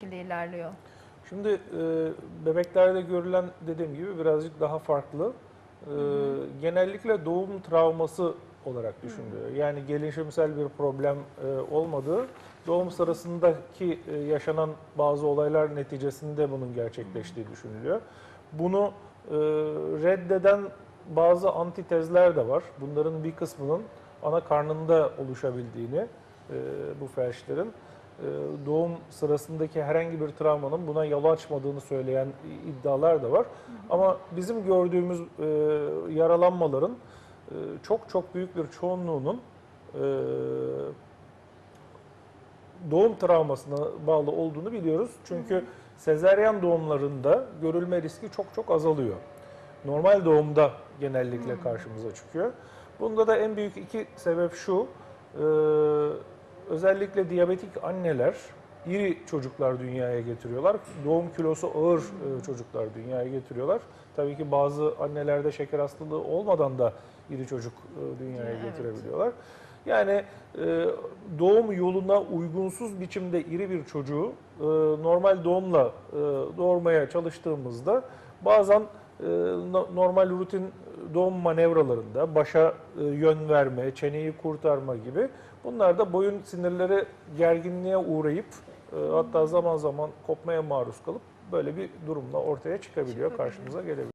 şekilde ilerliyor? Şimdi e, bebeklerde görülen dediğim gibi birazcık daha farklı. E, genellikle doğum travması olarak düşünülüyor. Yani gelişimsel bir problem e, olmadığı, doğum sırasındaki e, yaşanan bazı olaylar neticesinde bunun gerçekleştiği düşünülüyor. Bunu e, reddeden bazı antitezler de var. Bunların bir kısmının ana karnında oluşabildiğini e, bu felçlerin doğum sırasındaki herhangi bir travmanın buna yol açmadığını söyleyen iddialar da var. Ama bizim gördüğümüz e, yaralanmaların e, çok çok büyük bir çoğunluğunun e, doğum travmasına bağlı olduğunu biliyoruz. Çünkü sezeryan doğumlarında görülme riski çok çok azalıyor. Normal doğumda genellikle karşımıza çıkıyor. Bunda da en büyük iki sebep şu. Özellikle diyabetik anneler iri çocuklar dünyaya getiriyorlar. Doğum kilosu ağır e, çocuklar dünyaya getiriyorlar. Tabii ki bazı annelerde şeker hastalığı olmadan da iri çocuk e, dünyaya Evet. getirebiliyorlar. Yani e, doğum yoluna uygunsuz biçimde iri bir çocuğu normal doğumla doğurmaya çalıştığımızda bazen no- normal rutin doğum manevralarında başa e, yön verme, çeneyi kurtarma gibi bunlar da boyun sinirleri gerginliğe uğrayıp e, hatta zaman zaman kopmaya maruz kalıp böyle bir durumla ortaya çıkabiliyor, karşımıza gelebiliyor.